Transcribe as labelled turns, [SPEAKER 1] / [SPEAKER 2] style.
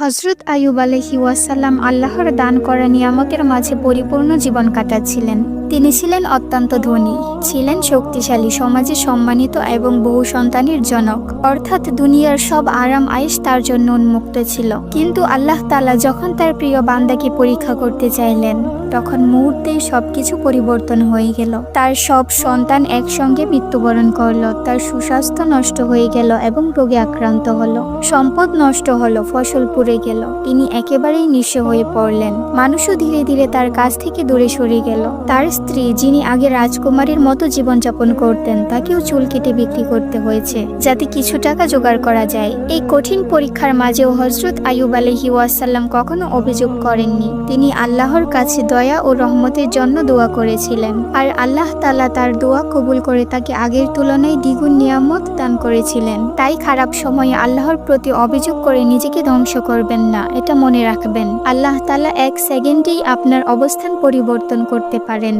[SPEAKER 1] হজরত আয়ুব আলহি ওয়াসাল্লাম আল্লাহর দান করা নিয়ামতের মাঝে পরিপূর্ণ জীবন কাটাচ্ছিলেন। তিনি ছিলেন অত্যন্ত ধনী, ছিলেন শক্তিশালী, সমাজে সম্মানিত এবং বহু সন্তানের জনক। অর্থাৎ দুনিয়ার সব আরাম আয়েশ তার জন্য উন্মুক্ত ছিল। কিন্তু আল্লাহ তালা যখন তার প্রিয় বান্দাকে পরীক্ষা করতে চাইলেন, তখন মুহূর্তেই সবকিছু পরিবর্তন হয়ে গেল। তার সব সন্তান একসঙ্গে মৃত্যুবরণ করল, তার সুস্বাস্থ্য নষ্ট হয়ে গেল এবং রোগে আক্রান্ত হলো। সম্পদ নষ্ট হলো, ফসল পুড়ে গেল, তিনি একেবারেই নিঃস্ব হয়ে পড়লেন। মানুষও ধীরে ধীরে তার কাছ থেকে দূরে সরে গেল। তার স্ত্রী যিনি আগে রাজকুমারীর মতো জীবনযাপন করতেন, তাকেও চুল কেটে বিক্রি করতে হয়েছে, যাতে কিছু টাকা জোগাড় করা যায়। এই কঠিন পরীক্ষার মাঝেও হজরত আয়ুব আলহি ওয়াসাল্লাম কখনো অভিযোগ করেননি। তিনি আল্লাহর কাছে দয়া ও রহমতের জন্য দোয়া করেছিলেন, আর আল্লাহ তালা তার দোয়া কবুল করে তাকে আগের তুলনায় দ্বিগুণ নিয়ামত দান করেছিলেন। তাই খারাপ সময়ে আল্লাহর প্রতি অভিযোগ করে নিজেকে ধ্বংস করবেন না, এটা মনে রাখবেন। আল্লাহ তালা এক সেকেন্ডেই আপনার অবস্থান পরিবর্তন করতে পারেন।